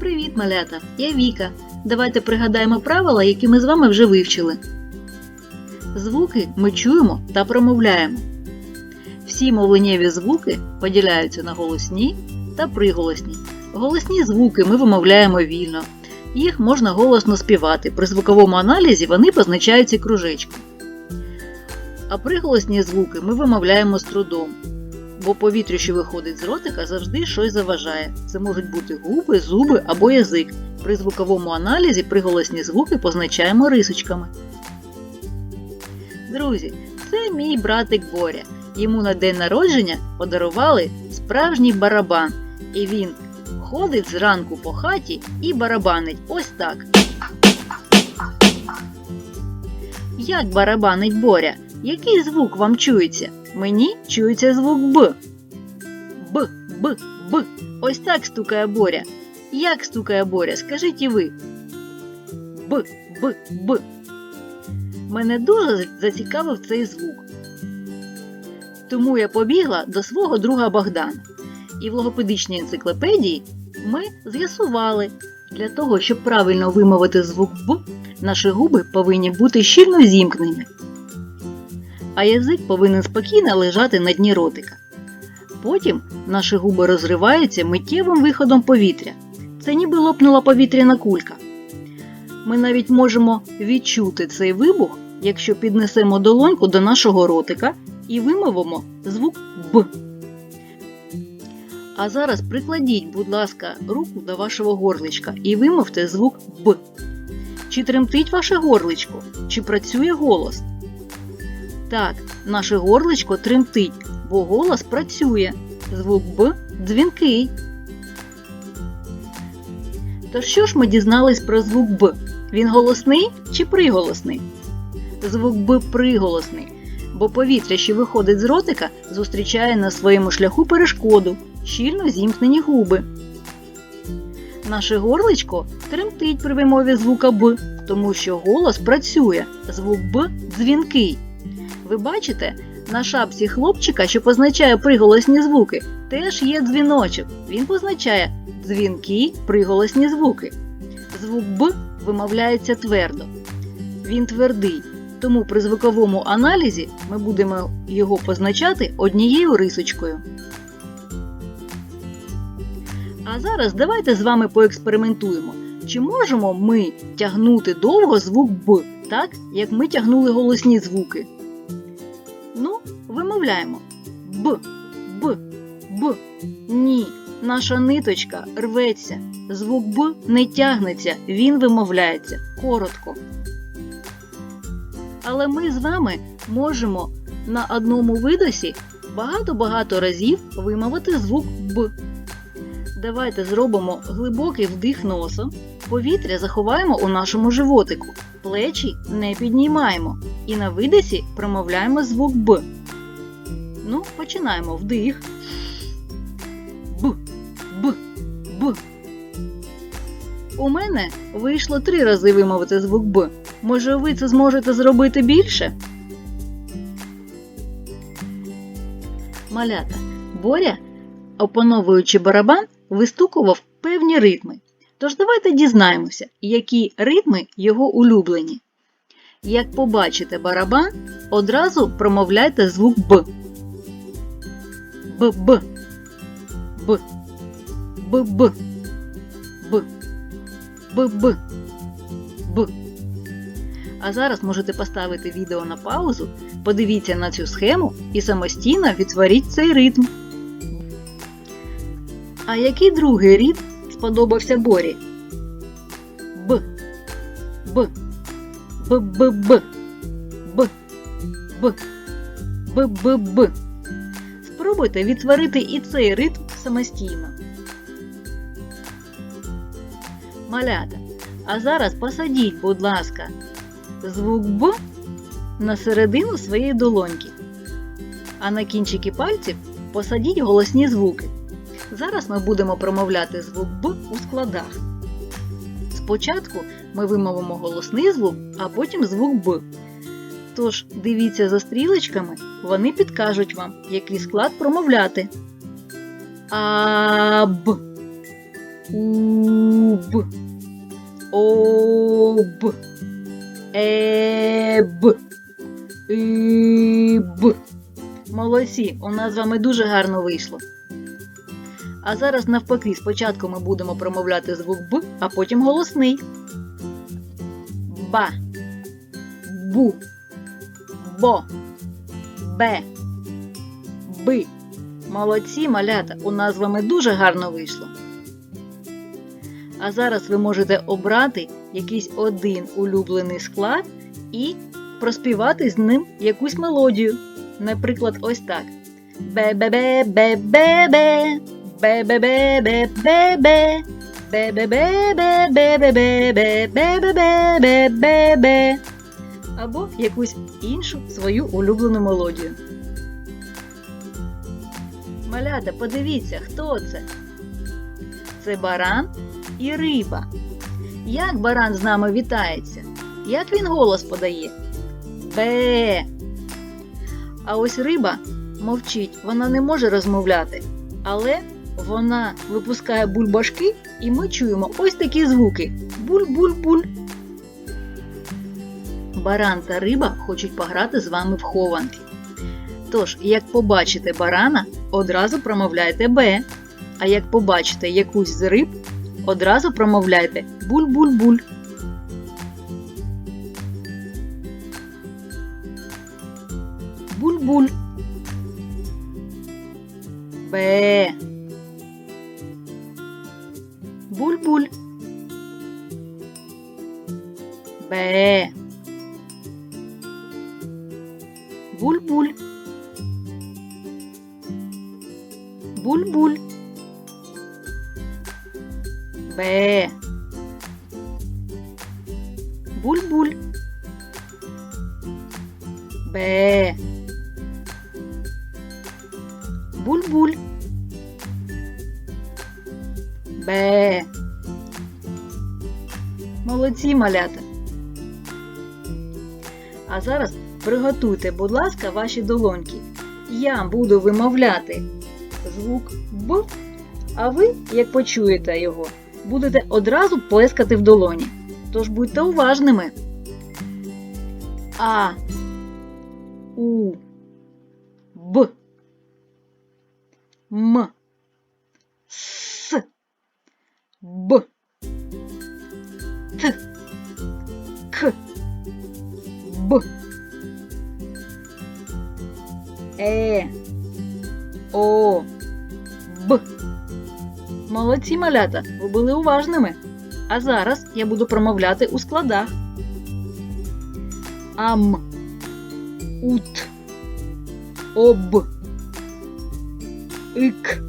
Привіт, малята! Я Віка. Давайте пригадаємо правила, які ми з вами вже вивчили. Звуки ми чуємо та промовляємо. Всі мовленнєві звуки поділяються на голосні та приголосні. Голосні звуки ми вимовляємо вільно. Їх можна голосно співати. При звуковому аналізі вони позначаються кружечком. А приголосні звуки ми вимовляємо з трудом. Бо повітря, що виходить з ротика, завжди щось заважає. Це можуть бути губи, зуби або язик. При звуковому аналізі приголосні звуки позначаємо рисочками. Друзі, це мій братик Боря. Йому на день народження подарували справжній барабан. І він ходить зранку по хаті і барабанить ось так. Як барабанить Боря? Який звук вам чується? Мені чується звук Б. Б, Б, Б. Ось так стукає Боря. Як стукає Боря? Скажіть і ви. Б, Б, Б. Мене дуже зацікавив цей звук. Тому я побігла до свого друга Богдана. І в логопедичній енциклопедії ми з'ясували, для того, щоб правильно вимовити звук Б, наші губи повинні бути щільно зімкнені а язик повинен спокійно лежати на дні ротика. Потім наші губи розриваються миттєвим виходом повітря. Це ніби лопнула повітряна кулька. Ми навіть можемо відчути цей вибух, якщо піднесемо долоньку до нашого ротика і вимовимо звук Б. А зараз прикладіть, будь ласка, руку до вашого горличка і вимовте звук Б. Чи тремтить ваше горличко? Чи працює голос? Так, наше горличко тремтить, бо голос працює. Звук Б дзвінкий. То що ж ми дізнались про звук Б? Він голосний чи приголосний? Звук Б приголосний, бо повітря, що виходить з ротика, зустрічає на своєму шляху перешкоду, щільно зімкнені губи. Наше горличко тремтить при вимові звука Б, тому що голос працює, звук Б дзвінкий. Ви бачите, на шапці хлопчика, що позначає приголосні звуки, теж є дзвіночок. Він позначає дзвінкі приголосні звуки. Звук Б вимовляється твердо. Він твердий, тому при звуковому аналізі ми будемо його позначати однією рисочкою. А зараз давайте з вами поекспериментуємо. Чи можемо ми тягнути довго звук Б, так, як ми тягнули голосні звуки? Вимовляємо Б, Б, Б. Ні, наша ниточка рветься. Звук Б не тягнеться, він вимовляється коротко. Але ми з вами можемо на одному видосі багато-багато разів вимовити звук Б. Давайте зробимо глибокий вдих носом, повітря заховаємо у нашому животику, плечі не піднімаємо і на видосі промовляємо звук Б. Ну, починаємо вдих. Б, Б, Б. У мене вийшло три рази вимовити звук Б. Може, ви це зможете зробити більше? Малята. Боря, опановуючи барабан, вистукував певні ритми. Тож давайте дізнаємося, які ритми його улюблені. Як побачите барабан, одразу промовляйте звук Б. Б-Б. Б. Б-Б. Б. Б-Б. Б. А зараз можете поставити відео на паузу, подивіться на цю схему і самостійно відтворіть цей ритм. А який другий ритм сподобався Борі? Б. Б. Б-Б-Б. Б. Б. Б-Б-Б. Спробуйте відтворити і цей ритм самостійно. Малята. А зараз посадіть, будь ласка, звук Б на середину своєї долоньки. А на кінчики пальців посадіть голосні звуки. Зараз ми будемо промовляти звук Б у складах. Спочатку ми вимовимо голосний звук, а потім звук Б. Тож дивіться за стрілочками, вони підкажуть вам, який склад промовляти. А-б. Уб. Об. Еб. Іб. Молодці, у нас з вами дуже гарно вийшло. А зараз навпаки, спочатку ми будемо промовляти звук Б, а потім голосний. Ба. Бу. Бо, бе, би. Молодці малята. У нас з вами дуже гарно вийшло. А зараз ви можете обрати якийсь один улюблений склад і проспівати з ним якусь мелодію. Наприклад, ось так. Бе-бе-бе-бе-бе-бе. Бе-бе-бе-бе-бе-бе. Бе-бе-бе-бе-бе-бе-бе. Бе-бе-бе-бе-бе-бе. Або якусь іншу свою улюблену мелодію. Малята, подивіться, хто це? Це баран і риба. Як баран з нами вітається? Як він голос подає? Бе. А ось риба мовчить, вона не може розмовляти, але вона випускає бульбашки, і ми чуємо ось такі звуки: буль-буль-буль. Баран та риба хочуть пограти з вами в хованки. Тож, як побачите барана, одразу промовляйте Б. А як побачите якусь з риб, одразу промовляйте буль-буль-буль. Буль-буль. Б. Буль-буль. Б. Буль-буль. Буль-буль. Б. Буль-буль. Б. Буль-буль. Б. Молодці, малята. А зараз приготуйте, будь ласка, ваші долоньки. Я буду вимовляти звук Б, а ви, як почуєте його, будете одразу плескати в долоні. Тож будьте уважними. А. У. Б. М. С. Б. Т. К. Б. Е. О. Б. Молодці малята, ви були уважними. А зараз я буду промовляти у складах. Ам. Ут. Об. Ик.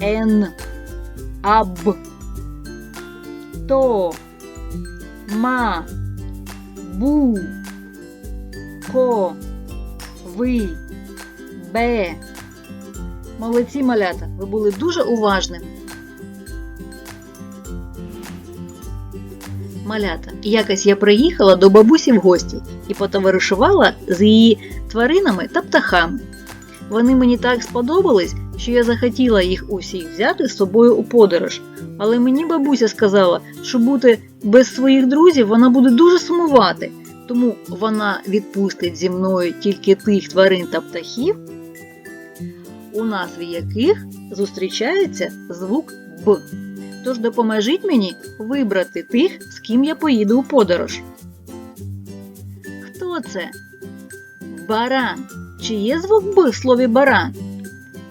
Ен. Аб. То. Ма. Бу. Ко. Ви. Бе. Молодці малята, ви були дуже уважними. Малята, якось я приїхала до бабусі в гості і потоваришувала з її тваринами та птахами. Вони мені так сподобались, що я захотіла їх усіх взяти з собою у подорож. Але мені бабуся сказала, що бути без своїх друзів вона буде дуже сумувати, тому вона відпустить зі мною тільки тих тварин та птахів, у назві яких зустрічається звук Б. Тож допоможіть мені вибрати тих, з ким я поїду у подорож. Хто це? Баран. Чи є звук Б в слові баран?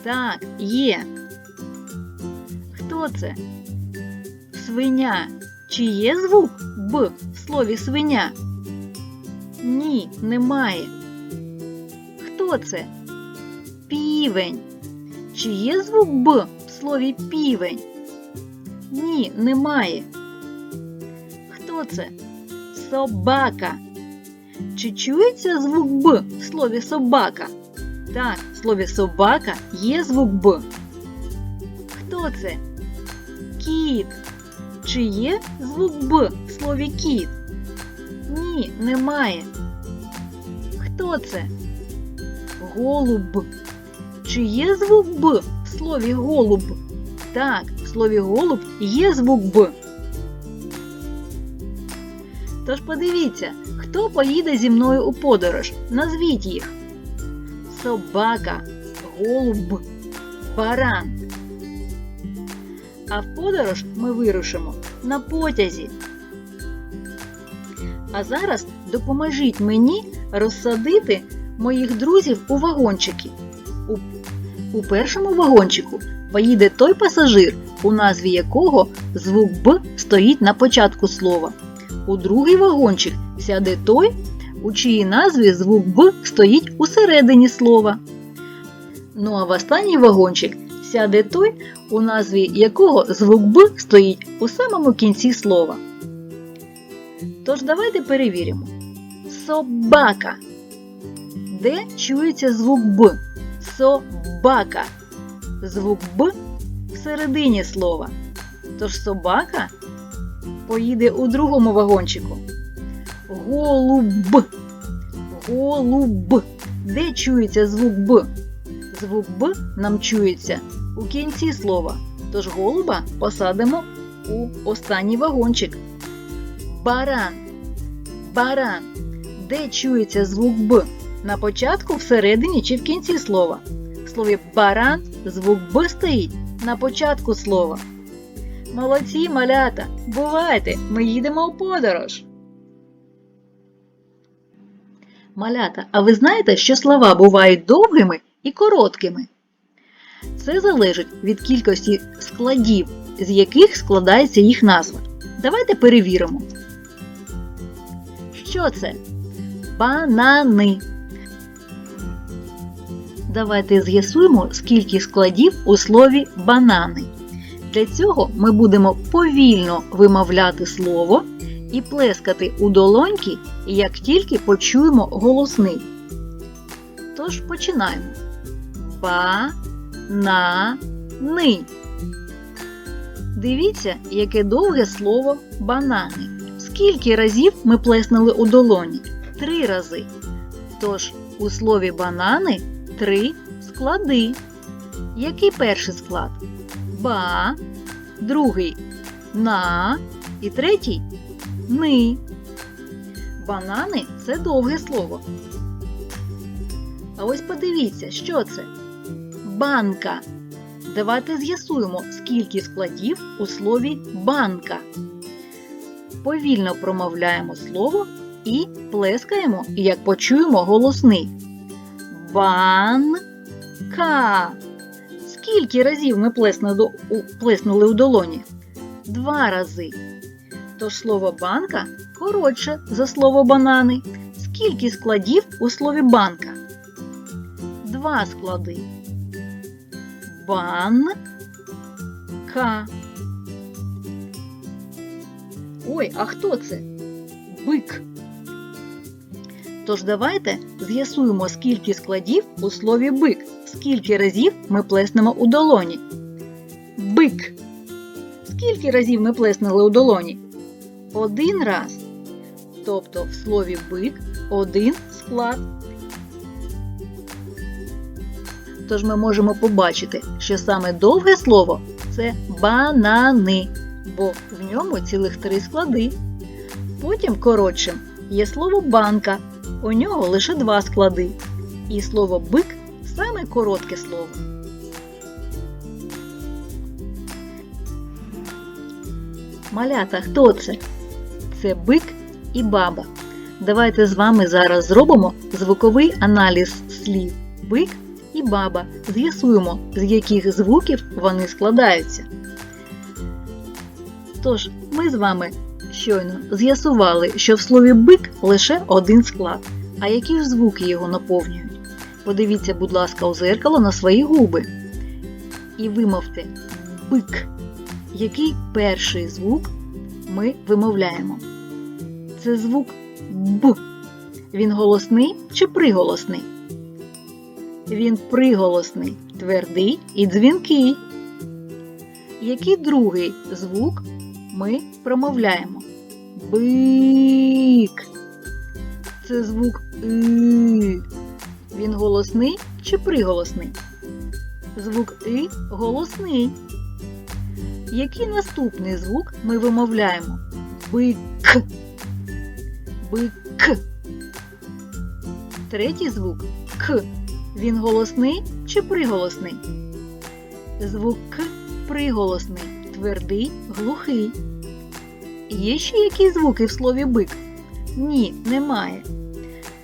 Так, є. Хто це? Свиня. Чи є звук Б в слові свиня? Ні, немає. Хто це? Півень. Чи є звук Б в слові півень? Ні, немає. Хто це? Собака. Чи чується звук Б в слові собака? Так, в слові собака є звук Б. Хто це? Кіт. Чи є звук Б в слові кіт? Ні, немає. Хто це? Голуб. Чи є звук Б в слові голуб? Так, в слові голуб є звук Б. Тож подивіться, хто поїде зі мною у подорож. Назвіть їх. Собака, голуб, баран. А в подорож ми вирушимо на потязі. А зараз допоможіть мені розсадити моїх друзів у вагончики. У, першому вагончику поїде той пасажир, у назві якого звук Б стоїть на початку слова. У другий вагончик сяде той, у чиїй назві звук Б стоїть у середині слова. Ну а в останній вагончик сяде той, у назві якого звук Б стоїть у самому кінці слова. Тож давайте перевіримо. Собака. Де чується звук Б? Звук Б всередині слова. Тож собака поїде у другому вагончику. Голуб. Голуб. Де чується звук Б? Звук Б нам чується у кінці слова. Тож голуба посадимо у останній вагончик. Баран. Баран. Де чується звук Б? На початку, всередині чи в кінці слова. Слові баран звук Б стоїть на початку слова. Молодці, малята! Бувайте! Ми їдемо у подорож. Малята, а ви знаєте, що слова бувають довгими і короткими? Це залежить від кількості складів, з яких складається їх назва. Давайте перевіримо. Що це? Банани. Давайте з'ясуємо, скільки складів у слові банани. Для цього ми будемо повільно вимовляти слово і плескати у долоньки, як тільки почуємо голосний. Тож починаємо. Ба-на-ни. Дивіться, яке довге слово банани. Скільки разів ми плеснули у долоні? Три рази. Тож у слові банани три склади. Який перший склад? Ба, другий на і третій ни. Банани це довге слово. А ось подивіться, що це? Банка. Давайте з'ясуємо, скільки складів у слові банка. Повільно промовляємо слово і плескаємо, як почуємо голосний. Банка. Скільки разів ми плеснули, у, долоні? Два рази. Тож слово банка коротше за слово банани. Скільки складів у слові банка? Два склади. Банка. Ой, а хто це? Бик. Тож давайте з'ясуємо, скільки складів у слові бик. Скільки разів ми плеснемо у долоні? Бик. Скільки разів ми плеснули у долоні? Один раз. Тобто в слові бик один склад. Тож ми можемо побачити, що саме довге слово це банани, бо в ньому цілих три склади. Потім коротшим є слово банка, у нього лише два склади. І слово бик саме коротке слово. Малята, хто це? Це бик і баба. Давайте з вами зараз зробимо звуковий аналіз слів бик і баба. З'ясуємо, з яких звуків вони складаються. Тож, ми з вами щойно з'ясували, що в слові бик лише один склад. А які ж звуки його наповнюють? Подивіться, будь ласка, у зеркало на свої губи. І вимовте бик. Який перший звук ми вимовляємо? Це звук Б. Він голосний чи приголосний? Він приголосний, твердий і дзвінкий. Який другий звук ми промовляємо? Бик. Це звук И. Він голосний чи приголосний? Звук И голосний. Який наступний звук ми вимовляємо? Бик. Бик. Третій звук К. Він голосний чи приголосний? Звук К приголосний, твердий, глухий. Є ще які звуки в слові бик? Ні, немає.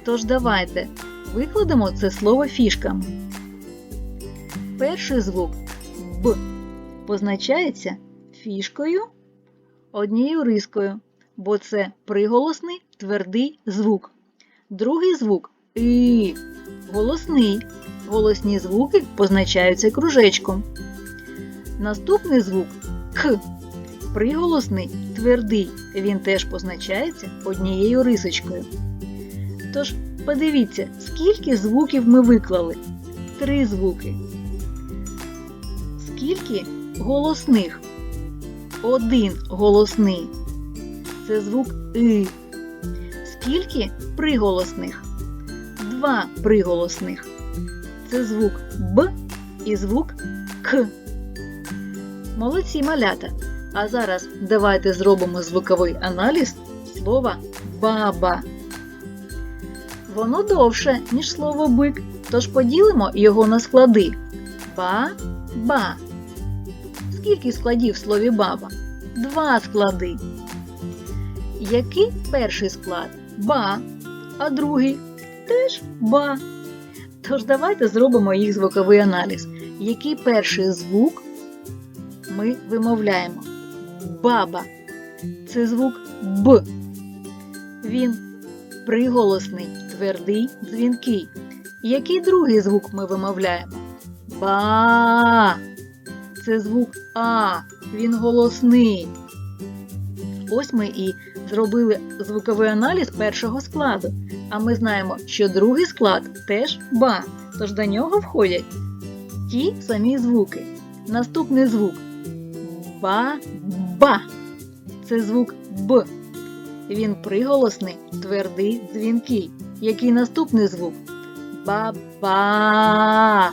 Тож давайте викладемо це слово фішками. Перший звук Б позначається фішкою однією рискою, бо це приголосний твердий звук. Другий звук І голосний. Голосні звуки позначаються кружечком. Наступний звук К. Приголосний твердий. Він теж позначається однією рисочкою. Тож, подивіться, скільки звуків ми виклали? Три звуки. Скільки голосних? Один голосний. Це звук И. Скільки приголосних? Два приголосних. Це звук Б і звук К. Молодці малята. А зараз давайте зробимо звуковий аналіз слова баба. Воно довше, ніж слово бик, тож поділимо його на склади. Ба-ба. Скільки складів в слові баба? Два склади. Який перший склад? Ба, а другий теж ба. Тож давайте зробимо їх звуковий аналіз. Який перший звук ми вимовляємо? Баба. Це звук Б. Він приголосний, твердий, дзвінкий. Який другий звук ми вимовляємо? Ба. Це звук А. Він голосний. Ось ми і зробили звуковий аналіз першого складу. А ми знаємо, що другий склад теж ба. Тож до нього входять ті самі звуки. Наступний звук ба-ба. Це звук Б. Він приголосний, твердий, дзвінкий. Який наступний звук? Ба-ба.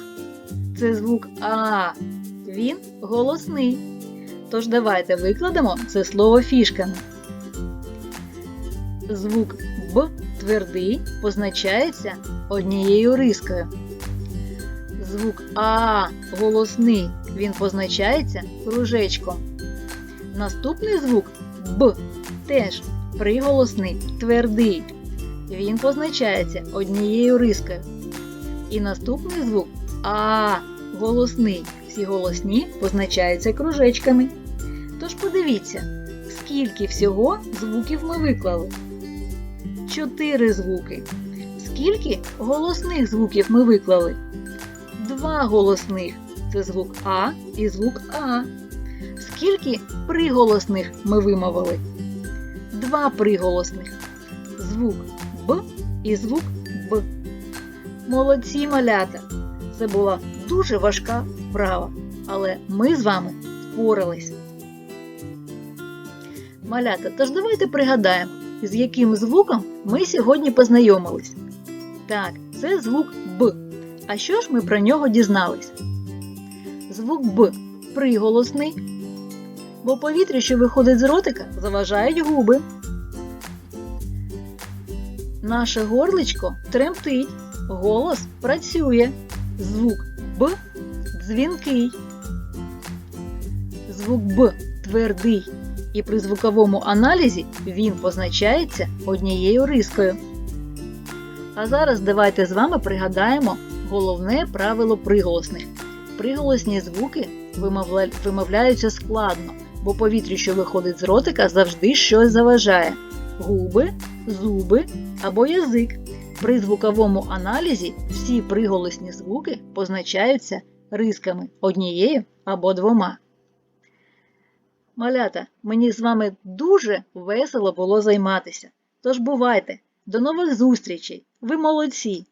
Це звук А. Він голосний. Тож давайте викладемо це слово фішками. Звук Б твердий позначається однією рискою. Звук А голосний, він позначається кружечком. Наступний звук Б теж приголосний, твердий. Він позначається однією рискою. І наступний звук А голосний. Всі голосні позначаються кружечками. Тож подивіться, скільки всього звуків ми виклали. Чотири звуки. Скільки голосних звуків ми виклали? Два голосних це звук А і звук А. Скільки приголосних ми вимовили? Два приголосних. Звук Б і звук Б. Молодці малята! Це була дуже важка вправа, але ми з вами впорались. Малята, тож давайте пригадаємо, з яким звуком ми сьогодні познайомились. Так, це звук Б. А що ж ми про нього дізнались? Звук Б приголосний, бо повітря, що виходить з ротика, заважають губи. Наше горличко тремтить, голос працює. Звук Б дзвінкий. Звук Б твердий, і при звуковому аналізі він позначається однією рискою. А зараз давайте з вами пригадаємо головне правило приголосних. Приголосні звуки вимовляються складно, бо повітря, що виходить з ротика, завжди щось заважає: губи, зуби або язик. При звуковому аналізі всі приголосні звуки позначаються рисками однією або двома. Малята, мені з вами дуже весело було займатися. Тож бувайте! До нових зустрічей! Ви молодці!